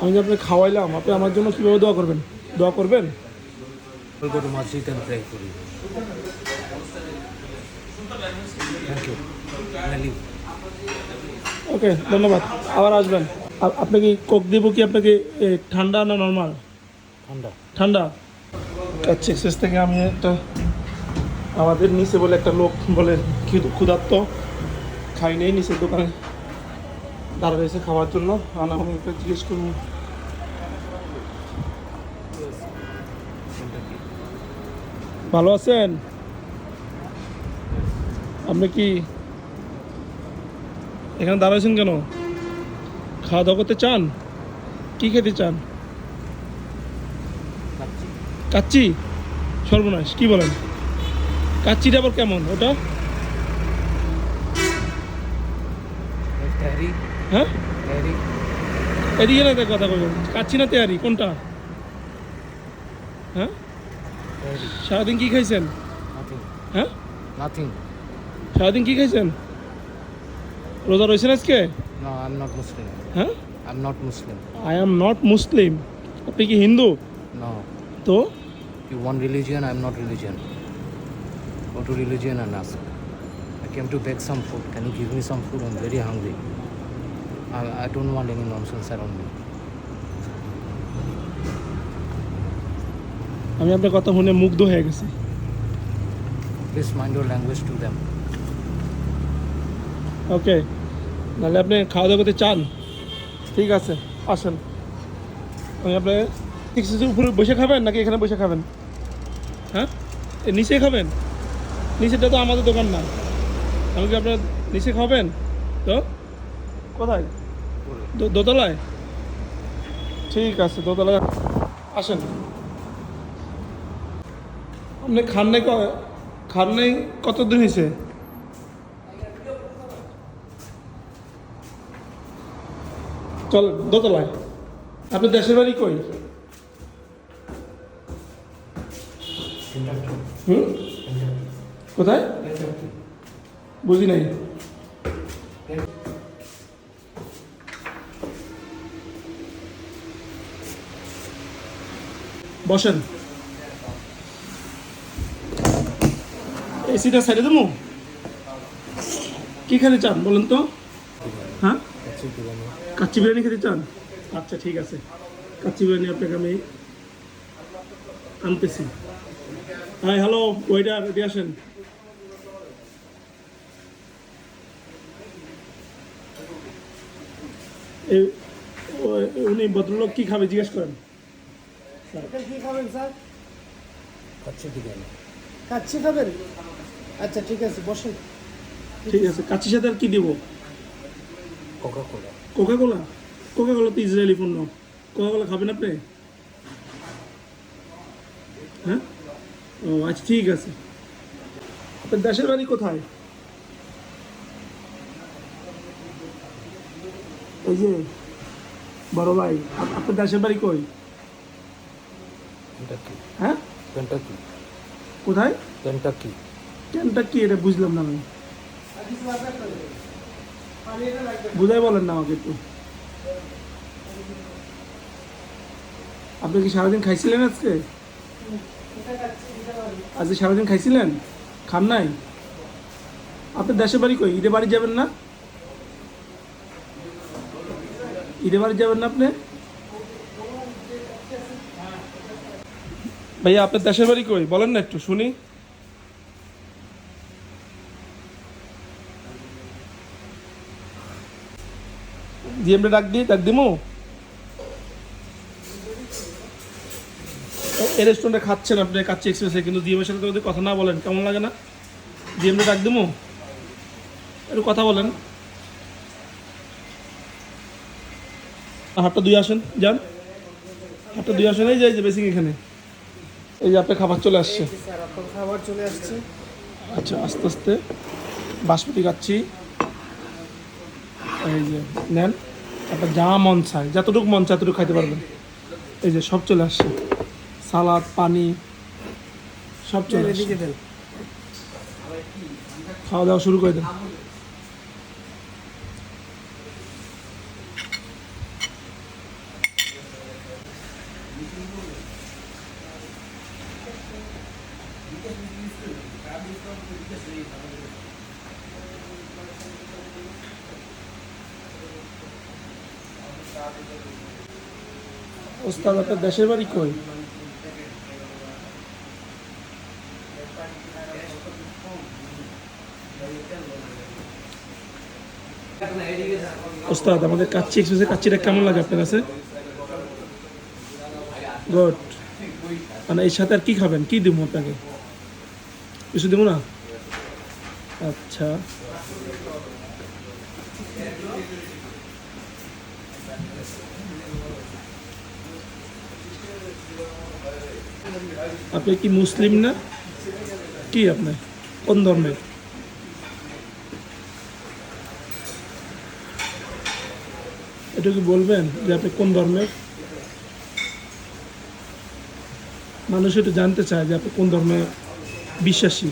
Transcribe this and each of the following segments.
আমি যে আপনাকে খাওয়াইলাম আপনি আমার জন্য কীভাবে দোয়া করবেন? দোয়া করবেন. ওকে ধন্যবাদ। আবার আসবেন। আপনি কি কোক দিব কি আপনাকে ঠান্ডা না নর্মাল ঠান্ডা। ঠান্ডা? আচ্ছা শেষ থেকে আমি একটা আমাদের নিচে বলে একটা লোক বলে ক্ষুধার্ত খাই নেই নিচের দোকানে দাঁড়া রয়েছে খাওয়ার জন্য। আর আমি ওকে জিজ্ঞেস করব ভালো আছেন? আপনি কি এখানে দাঁড়াইছেন কেন? খাওয়া দাওয়া করতে চান? কি খেতে চান? কাচ্চি। সর্বনাশ, কি বলেন? কাচ্চিটা আবার কেমন? ওটা? হ্যাঁ এদিকে না কথা বলবেন কাচ্চি না তেয়ারি কোনটা হ্যাঁ সারাদিন কি খাইছেন হ্যাঁ নাথিং সারাদিন কি খাইছেন রোজা রয়েছেন আজকে. হ্যাঁ I'm not Muslim. I am not Muslim আপনি কি হিন্দু. তো I'm not religion. Go to religion and ask. I came to beg some food. Can you give me some food? I'm very hungry. I, I don't want any nonsense around me. আমি আপনার কথা শুনে মুগ্ধ হয়ে গেছি। Please mind your language to them. ওকে নাহলে আপনি খাওয়া দাওয়া করতে চান? ঠিক আছে আসেন। আমি আপনার উপরে বসে খাবেন নাকি এখানে বসে খাবেন? হ্যাঁ? নিচে খাবেন? নিচেটা তো আমাদের দোকান না। আমি কি আপনার নিচে খাবেন? তো? কোথায়? দোতলায়? ঠিক আছে দোতলায়। আসেন। আপনি খান নাই ক- খান নাই কতদিন হয়েছে চল দোতলায়। আপনার দেশের বাড়ি কই? হুম? কোথায়? বুঝি নাই। বসেন। এসিটা সাইডে দেবো? কি খেতে চান বলেন তো? হ্যাঁ? কাচ্চি বিরিয়ানি খেতে চান? আচ্ছা ঠিক আছে। কাচ্চি বিরিয়ানি আপনাকে আমি আনতেছি। হ্যাঁ হ্যালো, ওয়েটার এটি আসেন। উনি ভদ্রলোক কী খাবে জিজ্ঞেস করেন? এটা কি খাবেন স্যার. কাচ্চি খাবেন? আচ্ছা ঠিক আছে বসেন। ঠিক আছে কাচ্চির সাথে আর কি দিব? Coca-Cola. কোকা কোলা কোকা কোলা তো ইসরায়েলি পণ্য। কোকা কোলা খাবেন আপনি? হ্যাঁ? ও আচ্ছা ঠিক আছে। আপনার দেশের বাড়ি কোথায়? এই যে বড় ভাই আপনার দেশের বাড়ি কই? হ্যাঁ? Kentucky. কোথায়? Kentucky. কেনটা এটা বুঝলাম না আমি। বুঝাই বলেন না আমাকে একটু। আপনি কি সারাদিন খাইছিলেন আজকে? আজকে সারাদিন খাইছিলেন? খান নাই? আপনার দেশের বাড়ি কই? ঈদে বাড়ি যাবেন না? ঈদে বাড়ি যাবেন না আপনি? ভাইয়া, আপনার দেশের বাড়ি কই? বলেন না একটু, শুনি। জিএমটা ডাক দিই ডাক দিমু? এই রেস্টুরেন্টে খাচ্ছেন আপনি কাচ্চি এক্সপ্রেসে কিন্তু জিএমের সাথে যদি কথা না বলেন, কেমন লাগে না? জিএমটা ডাক দিমু? একটু কথা বলেন। হাতটা দুই আসেন, যান। হাতটা দুই আসেন, এই যে এই যে বেসিং এখানে। এই যে আপনার খাবার চলে আসছে? খাবার চলে আসছে। আচ্ছা আস্তে আস্তে বাসমতি খাচ্ছি। এই যে নেন আপনার যা মন চায় যতটুকু মন চায় ততটুকু খাইতে পারবেন। এই যে সব চলে আসছে। সালাদ পানি সব চলে আসছে। খাওয়া দাওয়া শুরু করে দেন। ওস্তাদ আপনার দেশের বাড়ি কই? ওস্তাদ, আমাদের কাচ্চি এক্সপ্রেসের কাচ্চিটা কেমন লাগে আপনার কাছে? গুড মানে এর সাথে আর কি খাবেন? কি দেবো আপনাকে? কিছু দেবো না? আচ্ছা। আপনি কি মুসলিম না? কি আপনি? কোন ধর্মের? এটা কি বলবেন যে আপনি কোন ধর্মের? মানুষ এটা জানতে চায় যে আপনি কোন ধর্মে বিশ্বাসী।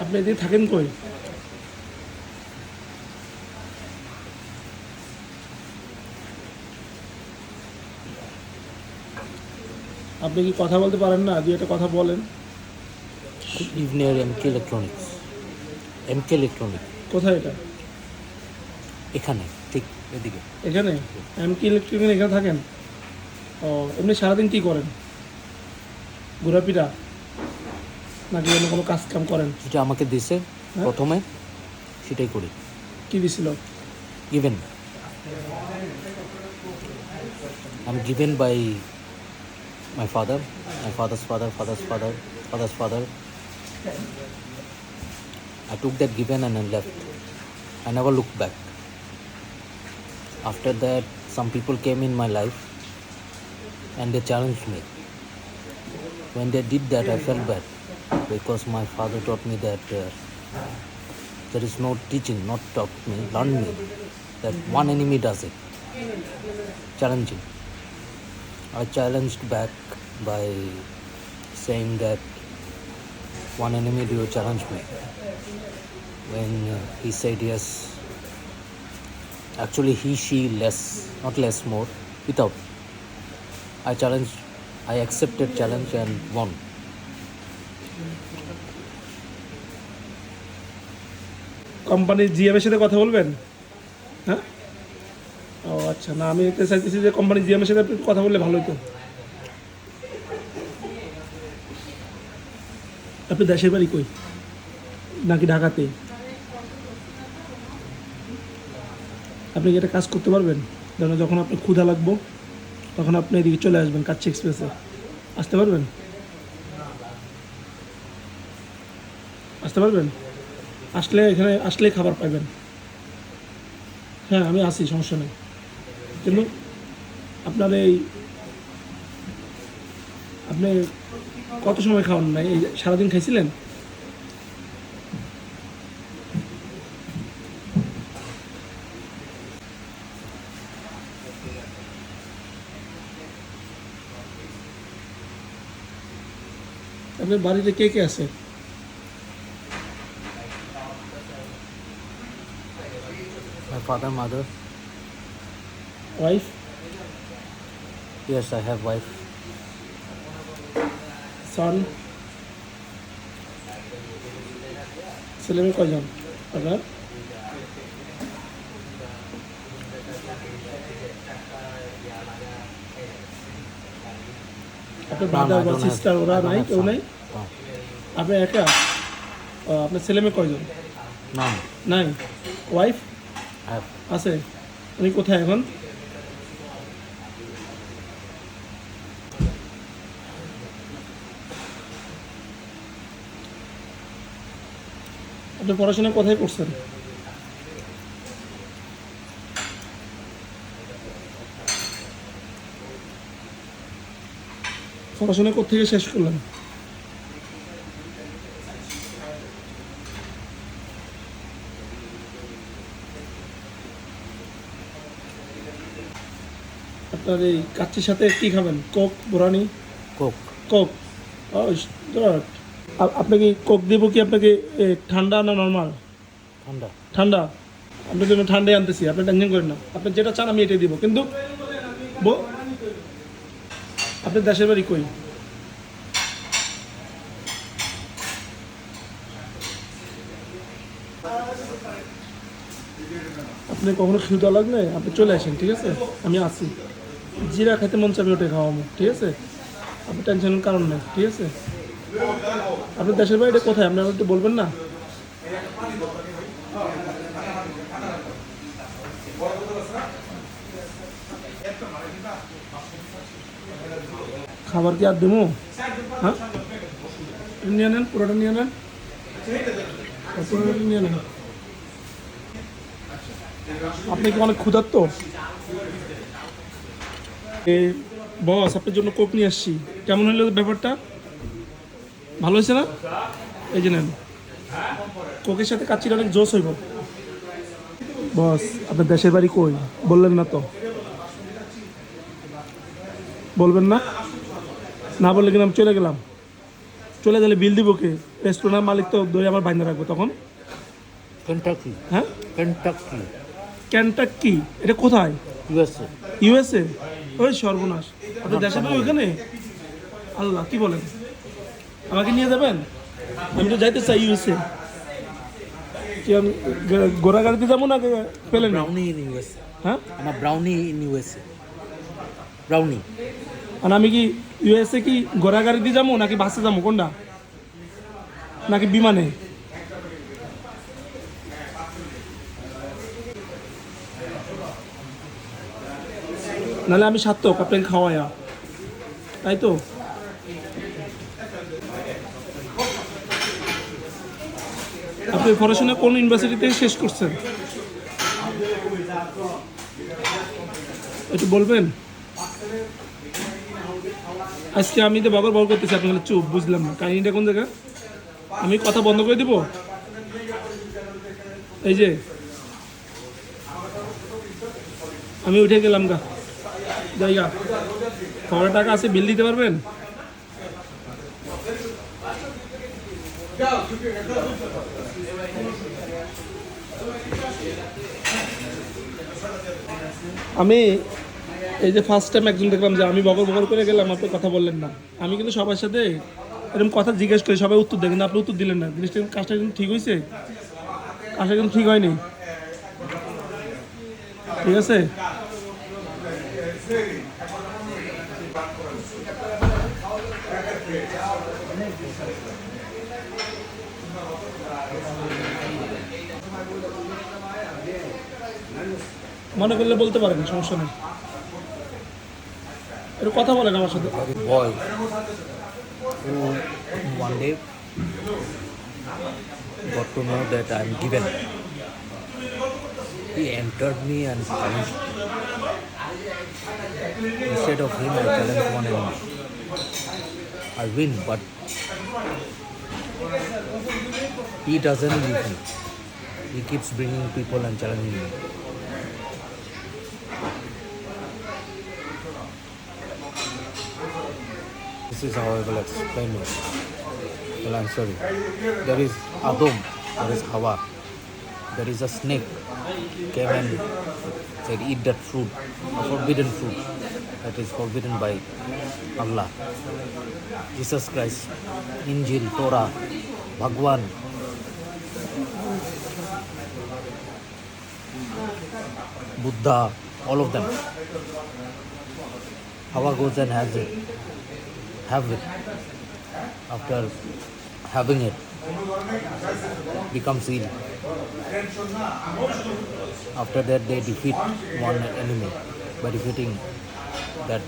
আপনি এদিকে থাকেন কই? আপনি কি কথা বলতে পারেন না? যে একটা কথা বলেন। Live near MK Electronics. MK Electronics. কোথায় এটা? এখানে ঠিক এদিকে। এখানে? এম কি ইলেকট্রিক এখানে থাকেন? ও এমনি সারাদিন কি করেন? ঘোরাপিটা নাকি অন্য কোনো কাজ কাম করেন? যেটা আমাকে দিছে হ্যাঁ? প্রথমে সেটাই করি। কি দিছিল? গিভেন আমি given by my father my father's father father's father father's father I took that given and left I never look back after that some people came in my life and they challenged me. When they did that, I felt bad because my father taught me that uh, there is no teaching, not taught me, learned me that one enemy does it. Challenging. I challenged back by saying that one enemy do challenge me? When uh, he said yes, actually he, she, less, not less, more, without. I challenged, I accepted challenge and won. কোম্পানির জিএমের সাথে কথা বলবেন? হ্যাঁ? ও আচ্ছা না আমি এতে চাইতেছি যে কোম্পানির জিএমের সাথে কথা বললে ভালো হতো আপনি দেশের বাড়ি কই? নাকি ঢাকাতে? আপনি কি একটা কাজ করতে পারবেন? যেন যখন আপনি ক্ষুধা লাগবো তখন আপনি এদিকে চলে আসবেন কাচ্চি এক্সপ্রেসে। আসতে পারবেন? আসতে পারবেন? আসলে এখানে, আসলেই খাবার পাইবেন হ্যাঁ আমি আসি সমস্যা নেই। কিন্তু আপনার এই, আপনি কত সময় খাওয়ান না এই সারাদিন খাইছিলেন? আপনার বাড়িতে কে কে আছে My father, mother, wife yes, I have wife. Son ছেলে মেয়ে কয়জন আপনার আপনার ব্রাদার বা সিস্টার ওরা নাই কেউ নাই? আপনি একা? আপনার ছেলে মেয়ে কয়জন? নাই? ওয়াইফ আছে? উনি কোথায় এখন? আপনি পড়াশোনা কোথায় করছেন? পড়াশোনা থেকে শেষ করলেন আপনার এই কাচ্চির সাথে কি খাবেন? Coke borhani Coke. কোক। আপনাকে কোক দেবো কি আপনাকে ঠান্ডা না নর্মাল? ঠান্ডা। ঠান্ডা। আপনার জন্য ঠান্ডায় আনতেছি আপনি টেনশন করেন না। আপনি যেটা চান আমি এটাই দিব। কিন্তু আপনার দেশের বাড়ি কই? আপনি কখনো ক্ষুদা লাগলে আপনি চলে আসেন, ঠিক আছে? আমি আসি জিরা খেতে মন চাবে ওটাই খাওয়াবো ঠিক আছে? আপনি টেনশনের কারণ নেই, ঠিক আছে? আপনার দেশের বাড়িটা কোথায়? আপনি একটু বলবেন না? খাবার কি আর দেবো? হ্যাঁ? নিয়ে নেন, পুরোটা নিয়ে নেন। পুরোটা নিয়ে নেন। আপনি কি অনেক ক্ষুধার্ত? বস, আপনার জন্য কোক নিয়ে আসছি। কেমন হলো ব্যাপারটা? ভালো হয়েছে না? এই যে নেন। কোকের সাথে কাচ্চির অনেক জোশ হইব। বস, আপনার দেশের বাড়ি কই? বললেন না তো। বলবেন না? না বললে কিন্তু আমি চলে গেলাম। চলে গেলে বিল দিব কে? রেস্টুরেন্টের মালিক তো দই আমার বাইন্দা রাখব তখন। কেন্টাকি হ্যাঁ? কেন্টাকি এটা কোথায়? ইউএসএ ইউএসএ ওই সর্বনাশ। আপনার দেশের বাড়ি ওইখানে? আল্লাহ কি বলেন? আমাকে নিয়ে যাবেন? আমি তো যাইতে চাই ইউএসএ কি আমি গ- ঘোড়া গাড়িতে যাব না পেলেন ব্রাউনি ইন ইউএসএ হ্যাঁ? আমার ব্রাউনি ইন ইউএসএ ব্রাউনি আর আমি কি ইউএসএ কি ঘোড়া গাড়ি দিয়ে যাব নাকি বাসে যাব? কোনটা? নাকি বিমানে? নাহলে আমি সার্থক আপনাকে খাওয়ায়া। তাই তো? আপনি পড়াশোনা কোন ইউনিভার্সিটি থেকে শেষ করছেন? একটু বলবেন? আজকে আমি তো বাবার বল করতেছি, আপনি চুপ, বুঝলাম না। কাহিনিটা কোন জায়গা আমি কথা বন্ধ করে দিব? এই যে, আমি উঠে গেলাম গা। জায়গা খবরের টাকা আছে, বিল দিতে পারবেন? আমি এই যে ফার্স্ট টাইম একজন দেখলাম যে আমি বকর বকর করে গেলাম, আপনি কথা বললেন না। আমি কিন্তু সবার সাথে এরকম কথা জিজ্ঞেস করি, সবাই উত্তর দেয়, কিন্তু আপনি উত্তর দিলেন না। জিনিসটা কাজটা কিন্তু ঠিক হয়েছে কাজটা কিন্তু ঠিক হয়নি। ঠিক আছে? মনে করলে বলতে পারেন, সমস্যা নেই। একটু কথা বলেন আমার সাথে boy who one day got to know that I'm given. He entered me and challenged me. Instead of him, I challenged one enemy. I win, but he doesn't leave me. He keeps bringing people and challenging me. This is how I will explain it. Well, I'm sorry. There is Adam, there is Hawa, there is a snake came and said, eat that fruit, a forbidden fruit that is forbidden by Allah. Jesus Christ, Injil, Torah, Bhagwan. Buddha, all of them. Hawa goes and has it have it. After having it becomes ill after that they defeat one enemy by defeating that.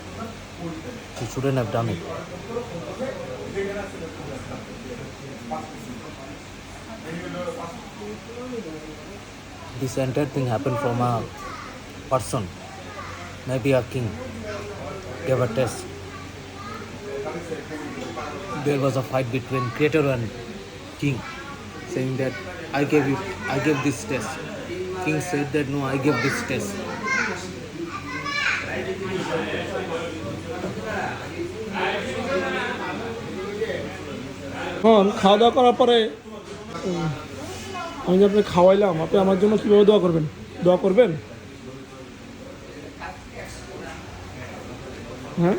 He shouldn't have done it. This entire thing happened from a person maybe a king gave a test there was a fight between creator and king saying that i gave you i gave this test king said that no i gave this test এখন খাওয়া দাওয়া করার পরে আমি যে আপনি খাওয়াইলাম আপনি আমার জন্য কীভাবে দোয়া করবেন দোয়া করবেন হ্যাঁ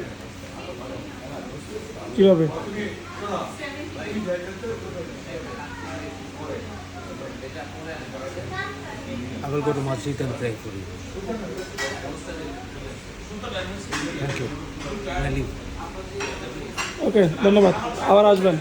কীভাবে pray for you. Thank you. I leave. ওকে ধন্যবাদ আবার আসবেন